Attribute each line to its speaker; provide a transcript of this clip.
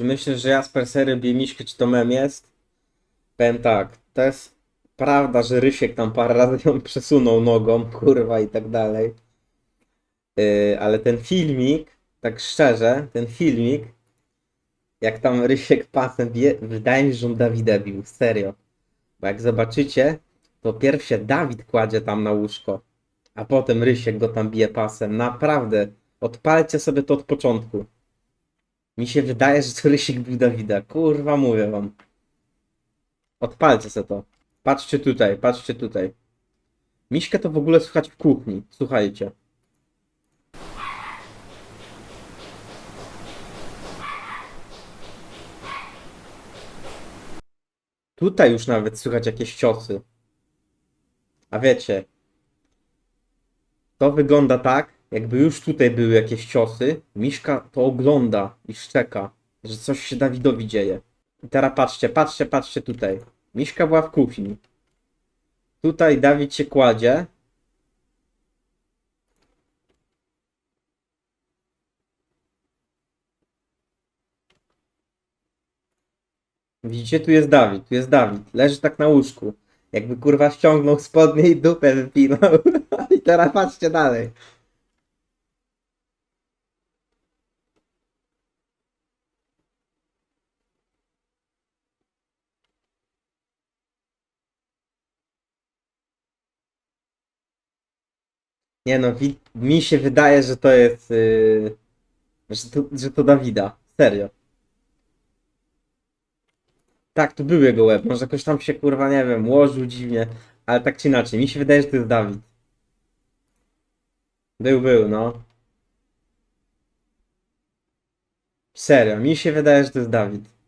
Speaker 1: Czy myślisz, że Jasper sery bije Miśkę, czy to mem jest? Powiem tak, to jest prawda, że Rysiek tam parę razy ją przesunął nogą, kurwa i tak dalej. Yy, ale ten filmik, tak szczerze, ten filmik, jak tam Rysiek pasem bije, wydaje mi się, że on Dawida bił, serio. Bo jak zobaczycie, to pierw się Dawid kładzie tam na łóżko, a potem Rysiek go tam bije pasem. Naprawdę, odpalcie sobie to od początku. Mi się wydaje, że to Rysiek bił Dawida. Kurwa, mówię wam. Odpalcie sobie to. Patrzcie tutaj, patrzcie tutaj. Miśkę to w ogóle słychać w kuchni. Słuchajcie. Tutaj już nawet słychać jakieś ciosy. A wiecie, to wygląda tak, jakby już tutaj były jakieś ciosy. Miszka to ogląda i szczeka, że coś się Dawidowi dzieje. I teraz patrzcie, patrzcie, patrzcie tutaj. Miszka była w kuchni. Tutaj Dawid się kładzie. Widzicie, tu jest Dawid, tu jest Dawid. Leży tak na łóżku. Jakby kurwa ściągnął spodnie i dupę wypinał. I teraz patrzcie dalej. Nie no, mi się wydaje, że to jest. Yy, że, to, że to Dawida. Serio. Tak, tu był jego łeb. Może jakoś tam się kurwa, nie wiem, łożył dziwnie. Ale tak czy inaczej, mi się wydaje, że to jest Dawid. Był, był, no. Serio, mi się wydaje, że to jest Dawid.